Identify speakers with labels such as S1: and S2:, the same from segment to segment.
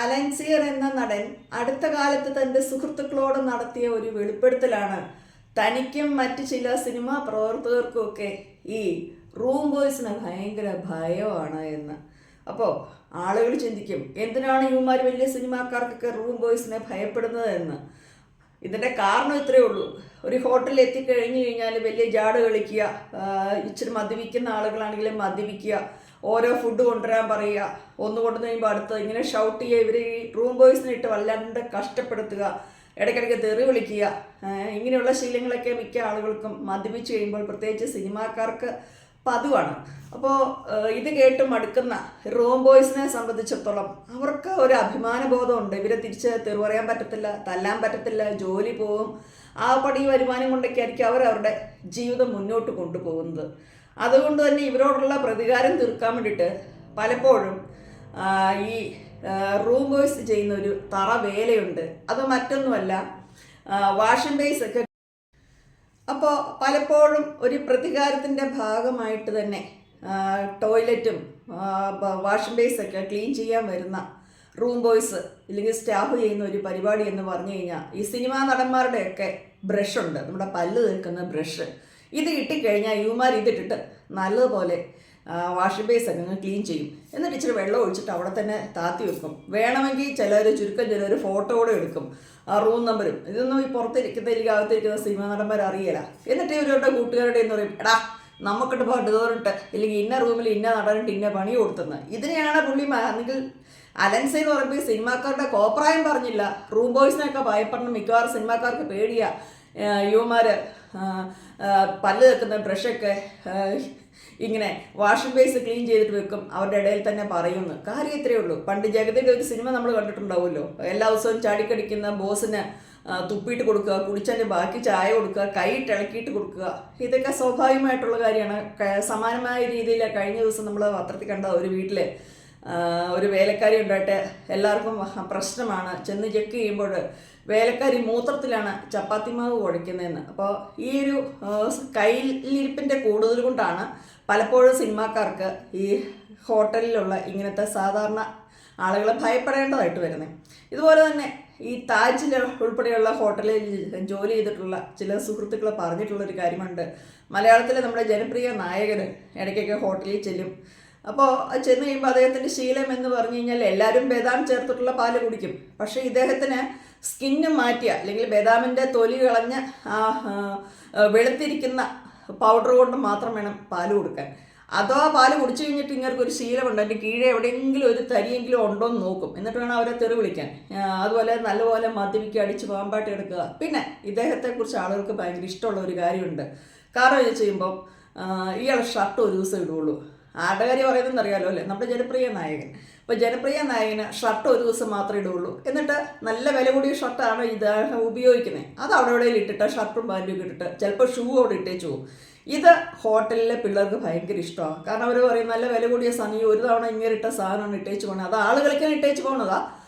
S1: അലൻസിയർ എന്ന നടൻ അടുത്ത കാലത്ത് തന്റെ സുഹൃത്തുക്കളോട് നടത്തിയ ഒരു വെളിപ്പെടുത്തലാണ്. തനിക്കും മറ്റ് ചില സിനിമാ പ്രവർത്തകർക്കുമൊക്കെ ഈ റൂം ബോയ്സിന് ഭയങ്കര ഭയമാണ് എന്ന്. അപ്പോൾ ആളുകൾ ചിന്തിക്കും എന്തിനാണ് ഇവന്മാർ വലിയ സിനിമാക്കാർക്കൊക്കെ റൂം ബോയ്സിനെ ഭയപ്പെടുന്നത് എന്ന്. ഇതിന്റെ കാരണം ഇത്രയേ ഉള്ളൂ. ഒരു ഹോട്ടലിൽ എത്തിക്കഴിഞ്ഞു കഴിഞ്ഞാൽ വലിയ ജാട് കളിക്കുക ഇച്ചിരി മദ്യപിക്കുന്ന ആളുകളാണെങ്കിൽ മദ്യപിക്കുക ഓരോ ഫുഡ് കൊണ്ടുവരാൻ പറയുക. ഒന്ന് കൊണ്ടുവന്ന് കഴിയുമ്പോൾ അടുത്ത് ഇങ്ങനെ ഷൗട്ട് ചെയ്യുക. ഇവർ ഈ റൂം ബോയ്സിനെ ഇട്ട് വല്ലാണ്ട് കഷ്ടപ്പെടുത്തുക. ഇടയ്ക്കിടയ്ക്ക് തെറി വിളിക്കുക. ഇങ്ങനെയുള്ള ശീലങ്ങളൊക്കെ മിക്ക ആളുകൾക്കും മദ്യപിച്ച് കഴിയുമ്പോൾ പ്രത്യേകിച്ച് സിനിമാക്കാർക്ക് പതിവാണ്. അപ്പോൾ ഇത് കേട്ട് മടുക്കുന്ന റൂം ബോയ്സിനെ സംബന്ധിച്ചിടത്തോളം അവർക്ക് ഒരു അഭിമാനബോധമുണ്ട്. ഇവരെ തിരിച്ച് തെറി പറയാൻ പറ്റത്തില്ല തല്ലാൻ പറ്റത്തില്ല ജോലി പോവും. ആ പടി വരുമാനം കൊണ്ടൊക്കെ ആയിരിക്കും അവർ അവരുടെ ജീവിതം മുന്നോട്ട് കൊണ്ടുപോകുന്നത്. അതുകൊണ്ട് തന്നെ ഇവരോടുള്ള പ്രതികാരം തീർക്കാൻ വേണ്ടിയിട്ട് പലപ്പോഴും ഈ റൂമേഴ്സ് ചെയ്യുന്ന ഒരു തറ വേലയുണ്ട്. അത് മറ്റൊന്നുമല്ല വാഷിംഗ് ബേസ് ഒക്കെ. അപ്പോൾ പലപ്പോഴും ഒരു പ്രതികാരത്തിന്റെ ഭാഗമായിട്ട് തന്നെ ടോയ്ലറ്റും വാഷിംഗ് ഒക്കെ ക്ലീൻ ചെയ്യാൻ വരുന്ന റൂം ബോയ്സ് ഇല്ലെങ്കിൽ സ്റ്റാഫ് ചെയ്യുന്ന ഒരു പരിപാടി എന്ന് പറഞ്ഞു കഴിഞ്ഞാൽ ഈ സിനിമാ നടന്മാരുടെയൊക്കെ ബ്രഷ് ഉണ്ട്. നമ്മുടെ പല്ല് തീർക്കുന്ന ബ്രഷ് ഇത് ഇട്ടിക്കഴിഞ്ഞാൽ യുവമാർ ഇതിട്ടിട്ട് നല്ലതുപോലെ വാഷിംഗ് ബേസ് അങ്ങ് ക്ലീൻ ചെയ്യും. എന്നിട്ട് ഇച്ചിരി വെള്ളം ഒഴിച്ചിട്ട് അവിടെ തന്നെ താത്തി വെക്കും. വേണമെങ്കിൽ ചിലർ ചുരുക്കം ചിലർ ഫോട്ടോ കൂടെ എടുക്കും. റൂം നമ്പരും ഇതൊന്നും ഈ പുറത്തിരിക്കുന്ന അല്ലെങ്കിൽ അകത്തിരിക്കുന്ന സിനിമ നടന്മാർ അറിയില്ല എന്നിട്ട് ഇവരുടെ കൂട്ടുകാരുടെ എന്ന് പറയും എടാ നമുക്കിട്ട് പോയിട്ട് ഇതോറിട്ട് ഇല്ലെങ്കിൽ ഇന്ന റൂമിൽ ഇന്ന നടനിട്ട് ഇന്ന പണി കൊടുത്തുന്നത് ഇതിനെയാണ് പുള്ളി അല്ലെങ്കിൽ അലൻസേ എന്ന് പറയുമ്പോൾ സിനിമാക്കാരുടെ കോപ്രായം പറഞ്ഞില്ല. റൂം ബോയ്സിനൊക്കെ ഭയപ്പെടണം. മിക്കവാറും സിനിമാക്കാർക്ക് പേടിയാ. യുവമാർ പല്ല് തേക്കുന്ന ബ്രഷൊക്കെ ഇങ്ങനെ വാഷിംഗ് ബേസ് ക്ലീൻ ചെയ്തിട്ട് വെക്കും. അവരുടെ ഇടയിൽ തന്നെ പറയുന്നു. കാര്യം ഇത്രയേ ഉള്ളൂ. പണ്ട് ജഗതിയുടെ ഒരു സിനിമ നമ്മൾ കണ്ടിട്ടുണ്ടാവുമല്ലോ. എല്ലാ ദിവസവും ചാടിക്കടിക്കുന്ന ബോസിന് തുപ്പിയിട്ട് കൊടുക്കുക കുടിച്ചതിന്റെ ബാക്കി ചായ കൊടുക്കുക കൈ ഇളക്കിയിട്ട് കൊടുക്കുക. ഇതൊക്കെ സ്വാഭാവികമായിട്ടുള്ള കാര്യമാണ്. സമാനമായ രീതിയിൽ കഴിഞ്ഞ ദിവസം നമ്മൾ പത്രത്തിൽ കണ്ട ഒരു വീട്ടിൽ ഒരു വേലക്കാരി ഉണ്ടായിട്ട് എല്ലാവർക്കും പ്രശ്നമാണ്. ചെന്ന് ചെക്ക് ചെയ്യുമ്പോൾ വേലക്കാരി മൂത്രത്തിലാണ് ചപ്പാത്തി മാവ് കുഴയ്ക്കുന്നതെന്ന്. അപ്പോൾ ഈ ഒരു കയ്യിലിരിപ്പിന്റെ കൂടുതൽ കൊണ്ടാണ് പലപ്പോഴും സിനിമാക്കാർക്ക് ഈ ഹോട്ടലിലുള്ള ഇങ്ങനത്തെ സാധാരണ ആളുകളെ ഭയപ്പെടേണ്ടതായിട്ട് വരുന്നത് ഇതുപോലെ തന്നെ ഈ താജിൽ ഉൾപ്പെടെയുള്ള ഹോട്ടലിൽ ജോലി ചെയ്തിട്ടുള്ള ചില സുഹൃത്തുക്കൾ പറഞ്ഞിട്ടുള്ള ഒരു കാര്യമുണ്ട്. മലയാളത്തിലെ നമ്മുടെ ജനപ്രിയ നായകൻ ഇടയ്ക്കൊക്കെ ഹോട്ടലിൽ ചെല്ലും. അപ്പോൾ ചെന്ന് കഴിയുമ്പോൾ അദ്ദേഹത്തിന്റെ ശീലം എന്ന് പറഞ്ഞു കഴിഞ്ഞാൽ എല്ലാവരും ബദാം ചേർത്തിട്ടുള്ള പാൽ കുടിക്കും. പക്ഷേ ഇദ്ദേഹത്തിന് സ്കിന്ന് മാറ്റിയ അല്ലെങ്കിൽ ബദാമിന്റെ തൊലി കളഞ്ഞ് വെളുത്തിരിക്കുന്ന പൗഡർ കൊണ്ട് മാത്രം വേണം പാൽ കൊടുക്കാൻ. അതോ പാൽ കുടിച്ചു കഴിഞ്ഞിട്ട് ഇങ്ങനെ ഒരു ശീലമുണ്ട്. അതിന്റെ കീഴെ എവിടെയെങ്കിലും ഒരു തരിയെങ്കിലും ഉണ്ടോ എന്ന് നോക്കും. എന്നിട്ട് വേണം അവരെ തെറി വിളിക്കാൻ. അതുപോലെ നല്ലപോലെ മദ്യപിക്കുക അടിച്ച് പാമ്പാട്ട് എടുക്കുക. പിന്നെ ഇദ്ദേഹത്തെക്കുറിച്ച് ആളുകൾക്ക് ഭയങ്കര ഇഷ്ടമുള്ള ഒരു കാര്യമുണ്ട്. കാരണം എന്ന് വെച്ച് കഴിയുമ്പോൾ ഇയാൾ ഷർട്ട് ഒരു ദിവസം ഇടുള്ളൂ ആരുടെ കാര്യം പറയുന്നത് അറിയാലോ അല്ലേ? നമ്മുടെ ജനപ്രിയ നായകൻ. അപ്പോൾ ജനപ്രിയ നായകന് ഷർട്ട് ഒരു ദിവസം മാത്രമേ ഇടുള്ളൂ എന്നിട്ട് നല്ല വില കൂടിയ ഷർട്ടാണ് ഇത് ഉപയോഗിക്കുന്നത്. അത് അവിടെ എവിടെയും ഇട്ടിട്ട് ഷർട്ടും പാന്റും ഇട്ടിട്ട് ചിലപ്പോൾ ഷൂ അവിടെ ഇട്ടേച്ചു ഇത് ഹോട്ടലിലെ പിള്ളേർക്ക് ഭയങ്കര ഇഷ്ടമാണ്. കാരണം അവർ പറയും നല്ല വില കൂടിയ സമയം ഒരു തവണ ഇങ്ങനെ ഇട്ട സാധനമാണ് ഇട്ടേച്ച് പോകുന്നത് അത് ആളുകൾക്കാണ് ഇട്ടേച്ച് പോകുന്നതാ ആ,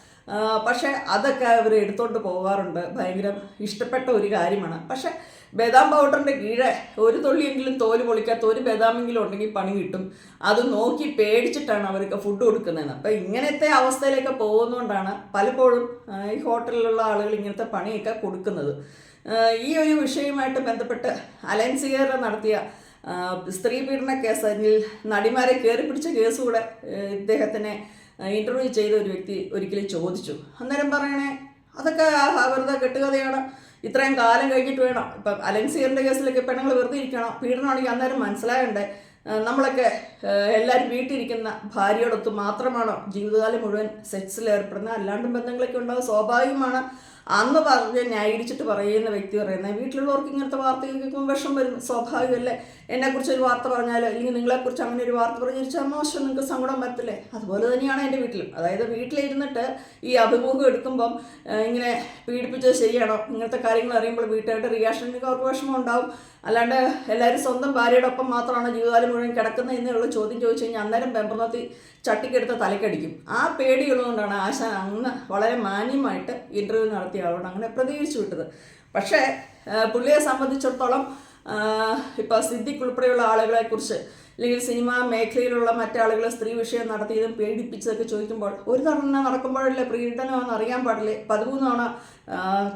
S1: പക്ഷേ അതൊക്കെ അവർ എടുത്തോണ്ട് പോകാറുണ്ട് ഭയങ്കര ഇഷ്ടപ്പെട്ട ഒരു കാര്യമാണ്. പക്ഷേ ബദാം പൗഡറിന്റെ കീഴെ ഒരു തുള്ളിയെങ്കിലും തോൽ പൊളിക്കാത്ത ഒരു ബദാമെങ്കിലും ഉണ്ടെങ്കിൽ പണി കിട്ടും. അത് നോക്കി പേടിച്ചിട്ടാണ് അവർക്ക് ഫുഡ് കൊടുക്കുന്നതെന്ന്. അപ്പം ഇങ്ങനത്തെ അവസ്ഥയിലേക്ക് പോകുന്നതുകൊണ്ടാണ് പലപ്പോഴും ഈ ഹോട്ടലിലുള്ള ആളുകൾ ഇങ്ങനത്തെ പണിയൊക്കെ കൊടുക്കുന്നത്. ഈ ഒരു വിഷയവുമായിട്ട് ബന്ധപ്പെട്ട് അലൻസിയർ നടത്തിയ സ്ത്രീ പീഡന കേസ് അതിൽ നടിമാരെ കയറി പിടിച്ച കേസ് കൂടെ ഇദ്ദേഹത്തിനെ ഇന്റർവ്യൂ ചെയ്ത ഒരു വ്യക്തി ഒരിക്കലും ചോദിച്ചു. അന്നേരം പറയണേ അതൊക്കെ വെറുതെ കെട്ടുകഥയാണ്. ഇത്രയും കാലം കഴിഞ്ഞിട്ട് വേണം. ഇപ്പം അലൻസിയറിന്റെ കേസിലൊക്കെ പെണ്ണുങ്ങൾ വെറുതെ ഇരിക്കണം. പീഡനമാണെങ്കിൽ അന്നേരം മനസ്സിലാകണ്ടേ നമ്മളൊക്കെ എല്ലാവരും വീട്ടിലിരിക്കുന്ന ഭാര്യയോടൊത്ത് മാത്രമാണോ ജീവിതകാലം മുഴുവൻ സെക്സിൽ ഏർപ്പെടുന്നത്. അല്ലാണ്ടും ബന്ധങ്ങളൊക്കെ ഉണ്ടാവും സ്വാഭാവികമാണ്. അന്ന് പറഞ്ഞ് ന്യായീകരിച്ചിട്ട് പറയുന്ന വ്യക്തി പറയുന്നത് വീട്ടിലുള്ളവർക്ക് ഇങ്ങനത്തെ വാർത്ത കേൾക്കുമ്പോൾ വിഷം വരും സ്വാഭാവികമല്ലേ? എന്നെക്കുറിച്ച് ഒരു വാർത്ത പറഞ്ഞാലോ? അല്ലെങ്കിൽ നിങ്ങളെക്കുറിച്ച് അങ്ങനെ ഒരു വാർത്ത പറഞ്ഞിരിച്ചാൽ മോശം നിങ്ങൾക്ക് സങ്കടം വരത്തില്ലേ? അതുപോലെ തന്നെയാണ് എന്റെ വീട്ടിലും. അതായത് വീട്ടിലിരുന്നിട്ട് ഈ അഭിമുഖം എടുക്കുമ്പം ഇങ്ങനെ പീഡിപ്പിച്ചത് ശരിയാണോ? ഇങ്ങനത്തെ കാര്യങ്ങൾ അറിയുമ്പോൾ വീട്ടുകാരുടെ റിയാക്ഷൻ അവർക്ക് വിഷമം ഉണ്ടാവും. അല്ലാണ്ട് എല്ലാവരും സ്വന്തം ഭാര്യയുടെ ഒപ്പം മാത്രമാണ് ജീവിതകാലം മുഴുവൻ കിടക്കുന്നത് എന്നുള്ള ചോദ്യം ചോദിച്ചു കഴിഞ്ഞാൽ അന്നേരം പെമ്പറന്നത്തി ചട്ടിക്കെടുത്ത് തലക്കടിക്കും. ആ പേടിയുള്ളതുകൊണ്ടാണ് ആശാൻ അന്ന് വളരെ മാന്യമായിട്ട് ഇന്റർവ്യൂ നടത്തിയ ആളോട് അങ്ങനെ പ്രതികരിച്ചു വിട്ടത്. പക്ഷേ പുള്ളിയെ സംബന്ധിച്ചിടത്തോളം ഇപ്പോൾ സിദ്ദിഖ് ഉൾപ്പെടെയുള്ള ആളുകളെക്കുറിച്ച് അല്ലെങ്കിൽ സിനിമാ മേഖലയിലുള്ള മറ്റാളുകൾ സ്ത്രീ വിഷയം നടത്തിയതും പേടിപ്പിച്ചതൊക്കെ ചോദിക്കുമ്പോൾ ഒരു തവണ നടക്കുമ്പോഴല്ലേ പ്രീഡനമാണെന്ന് അറിയാൻ പാടില്ലേ? പതിമൂന്ന് തവണ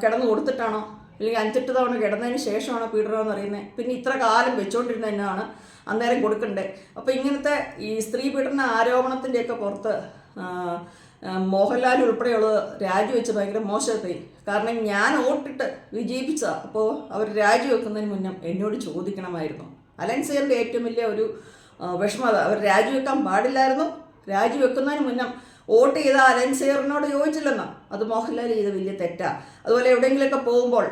S1: കിടന്നു കൊടുത്തിട്ടാണോ? അല്ലെങ്കിൽ അഞ്ചെട്ട് തവണ കിടന്നതിന് ശേഷമാണോ പീഡനമെന്ന് അറിയുന്നത്? പിന്നെ ഇത്ര കാലം വെച്ചുകൊണ്ടിരുന്നതിനാണ് അന്നേരം കൊടുക്കണ്ടേ? അപ്പോൾ ഇങ്ങനത്തെ ഈ സ്ത്രീ പീഡന ആരോപണത്തിന്റെയൊക്കെ പുറത്ത് മോഹൻലാൽ ഉൾപ്പെടെയുള്ളത് രാജിവെച്ച് ഭയങ്കര മോശമായി കാരണം ഞാൻ വോട്ടിട്ട് വിജയിപ്പിച്ച അപ്പോൾ അവർ രാജിവെക്കുന്നതിന് മുന്നേ എന്നോട് ചോദിക്കണമായിരുന്നു. അലൻസിയറിന്റെ ഏറ്റവും വലിയ ഒരു വിഷമത അവർ രാജിവെക്കാൻ പാടില്ലായിരുന്നു. രാജിവെക്കുന്നതിന് മുന്നം വോട്ട് ചെയ്ത അലൻസേറിനോട് ചോദിച്ചില്ലെന്നോ. അത് മോഹൻലാൽ ചെയ്ത വലിയ തെറ്റാ. അതുപോലെ എവിടെയെങ്കിലുമൊക്കെ പോകുമ്പോൾ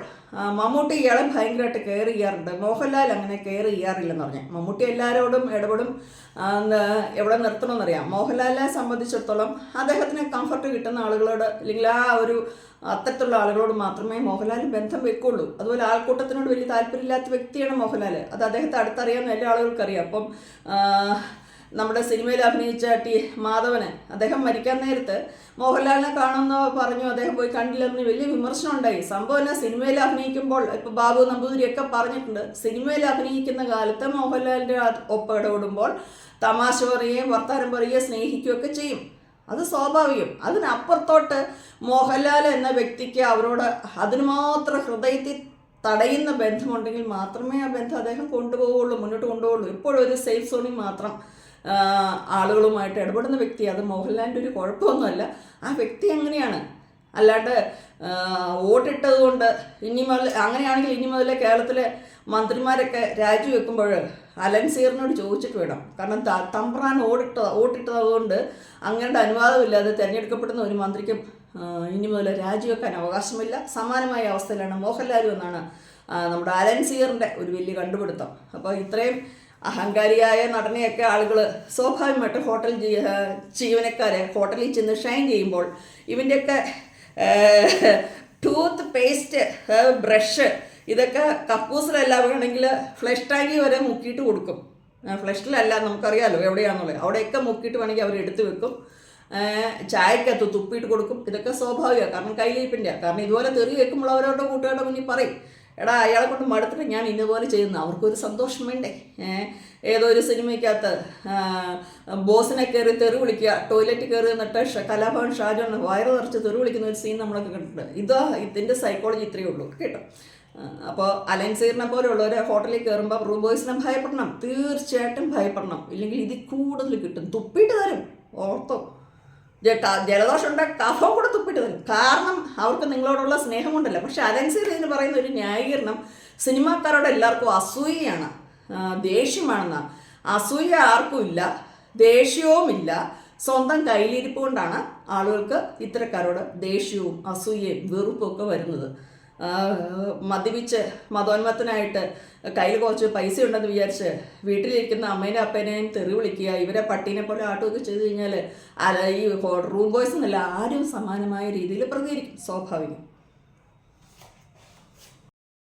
S1: മമ്മൂട്ടി ഇയാളെ ഭയങ്കരമായിട്ട് കെയർ ചെയ്യാറുണ്ട്. മോഹൻലാൽ അങ്ങനെ കെയർ ചെയ്യാറില്ലെന്ന് പറഞ്ഞു. മമ്മൂട്ടി എല്ലാവരോടും ഇടപെടും. എവിടെ നിർത്തണമെന്നറിയാം. മോഹൻലാലിനെ സംബന്ധിച്ചിടത്തോളം അദ്ദേഹത്തിന് കംഫർട്ട് കിട്ടുന്ന ആളുകളോട് അല്ലെങ്കിൽ ആ ഒരു അത്തരത്തിലുള്ള ആളുകളോട് മാത്രമേ മോഹൻലാൽ ബന്ധം വെക്കുള്ളൂ. അതുപോലെ ആൾക്കൂട്ടത്തിനോട് വലിയ താല്പര്യമില്ലാത്ത വ്യക്തിയാണ് മോഹൻലാൽ അത് അദ്ദേഹത്തെ അടുത്തറിയാവുന്ന എല്ലാ ആളുകൾക്കറിയാം അപ്പം നമ്മുടെ സിനിമയിൽ അഭിനയിച്ച ടി മാധവന് അദ്ദേഹം മരിക്കാൻ നേരത്ത് മോഹൻലാലിനെ കാണുന്ന പറഞ്ഞു. അദ്ദേഹം പോയി കണ്ടില്ലെന്ന് വലിയ വിമർശനം ഉണ്ടായി സംഭവം എന്നാ സിനിമയിൽ അഭിനയിക്കുമ്പോൾ ഇപ്പൊ ബാബു നമ്പൂതിരിയൊക്കെ പറഞ്ഞിട്ടുണ്ട്. സിനിമയിൽ അഭിനയിക്കുന്ന കാലത്ത് മോഹൻലാലിന്റെ ആ- ഒപ്പം ഇടപെടുമ്പോൾ തമാശ പറയുകയും വർത്താനം പറയുകയും സ്നേഹിക്കുകയൊക്കെ ചെയ്യും. അത് സ്വാഭാവികം. അതിനപ്പുറത്തോട്ട് മോഹൻലാൽ എന്ന വ്യക്തിക്ക് അവരോട് അതിന് മാത്രം ഹൃദയത്തിൽ തടയുന്ന ബന്ധമുണ്ടെങ്കിൽ മാത്രമേ ആ ബന്ധം അദ്ദേഹം കൊണ്ടുപോവുള്ളൂ മുന്നോട്ട് കൊണ്ടുപോകുള്ളൂ ഇപ്പോഴൊരു സേഫ് സോണിൽ മാത്രം ആളുകളുമായിട്ട് ഇടപെടുന്ന വ്യക്തി അത് മോഹൻലാലിന്റെ ഒരു കുഴപ്പമൊന്നുമല്ല. ആ വ്യക്തി അങ്ങനെയാണ് അല്ലാണ്ട് വോട്ടിട്ടത് കൊണ്ട് ഇനി മുതൽ അങ്ങനെയാണെങ്കിൽ ഇനി മുതൽ കേരളത്തിലെ മന്ത്രിമാരൊക്കെ രാജിവെക്കുമ്പോൾ അലൻസീറിനോട് ചോദിച്ചിട്ട് വേണം കാരണം തമ്പ്രാൻ ഓടിട്ട വോട്ടിട്ടത് കൊണ്ട് അങ്ങനെ അനുവാദമില്ലാതെ തിരഞ്ഞെടുക്കപ്പെടുന്ന ഒരു മന്ത്രിക്ക് ഇനി മുതൽ രാജിവെക്കാൻ അവകാശമില്ല. സമാനമായ അവസ്ഥയിലാണ് മോഹൻലാലും എന്നാണ് നമ്മുടെ അലൻസീറിന്റെ ഒരു വലിയ കണ്ടുപിടുത്തം. അപ്പോൾ ഇത്രയും അഹങ്കാരിയായ നടനെയൊക്കെ ആളുകൾ സ്വാഭാവികമായിട്ട് ഹോട്ടൽ ജീവനക്കാരെ ഹോട്ടലിൽ ചെന്ന് ഷൈൻ ചെയ്യുമ്പോൾ ഇവന്റെയൊക്കെ ടൂത്ത് പേസ്റ്റ് ബ്രഷ് ഇതൊക്കെ കക്കൂസിലല്ല വേണമെങ്കിൽ ഫ്ലഷ് ടാങ്കി വരെ മുക്കിയിട്ട് കൊടുക്കും. ഫ്ലഷിലല്ല നമുക്കറിയാലോ എവിടെയാണെന്നുള്ളത് അവിടെയൊക്കെ മുക്കിയിട്ട് വേണമെങ്കിൽ അവർ എടുത്തു വെക്കും. ചായക്കകത്ത് തുപ്പിയിട്ട് കൊടുക്കും. ഇതൊക്കെ സ്വാഭാവികമാണ്. കാരണം കയ്യിലിരിപ്പിന്റെ കാരണം ഇതുപോലെ തെറി വെക്കുമ്പോൾ അവരവരുടെ കൂട്ടുകാരുടെ മുന്നിൽ പറയും. എടാ അയാളെ കൊണ്ട് മടുത്തിട്ട് ഞാൻ ഇന്നുപോലെ ചെയ്യുന്നു. അവർക്കൊരു സന്തോഷം വേണ്ടേ? ഏതോ ഒരു സിനിമയ്ക്കകത്ത് ബോസിനെ കയറി തെറി വിളിക്കുക ടോയ്ലറ്റ് കയറി നിന്നിട്ട് കലാഭവൻ ഷാജോൺ വയറ് നിറച്ച് തെറി വിളിക്കുന്ന ഒരു സീൻ നമ്മളൊക്കെ കണ്ടിട്ടുണ്ട്. ഇതാ ഇതിന്റെ സൈക്കോളജി ഇത്രയേ ഉള്ളൂ. കേട്ടോ? അപ്പോൾ അലൻസീറിനെ പോലെയുള്ളവർ ഹോട്ടലിൽ കയറുമ്പോൾ റൂം ബോയ്സിനെ ഭയപ്പെടണം. തീർച്ചയായിട്ടും ഭയപ്പെടണം. ഇല്ലെങ്കിൽ ഇതിൽ കൂടുതൽ കിട്ടും. തുപ്പിയിട്ട് തരും. ഓർത്തോ. ജലദോഷം ഉണ്ടാക്കി കഫം കൂടെ തുപ്പിട്ട് തരും കാരണം അവർക്ക് നിങ്ങളോടുള്ള സ്നേഹം കൊണ്ടല്ല പക്ഷെ അതനുസരിച്ച് ഇതിന് പറയുന്ന ഒരു ന്യായീകരണം സിനിമാക്കാരോട് എല്ലാവർക്കും അസൂയയാണ്. ദേഷ്യമാണെന്നാ. അസൂയ ആർക്കും ഇല്ല. ദേഷ്യവുമില്ല സ്വന്തം കയ്യിലിരിപ്പ് കൊണ്ടാണ് ആളുകൾക്ക് ഇത്തരക്കാരോട് ദേഷ്യവും അസൂയയും വെറുപ്പും ഒക്കെ വരുന്നത്. മദ്യപിച്ച് മതോന്മത്തനായിട്ട് കയ്യിൽ കുറച്ച് പൈസ ഉണ്ടെന്ന് വിചാരിച്ച് വീട്ടിലിരിക്കുന്ന അമ്മേനെ അപ്പേനെയും തെറി വിളിക്കുക ഇവരെ പട്ടീനെ പോലെ ആട്ടുമൊക്കെ ചെയ്ത് കഴിഞ്ഞാൽ അല്ല ഈ റൂം ബോയ്സ് എന്നല്ല ആരും സമാനമായ രീതിയിൽ പ്രതികരിക്കും സ്വാഭാവികം.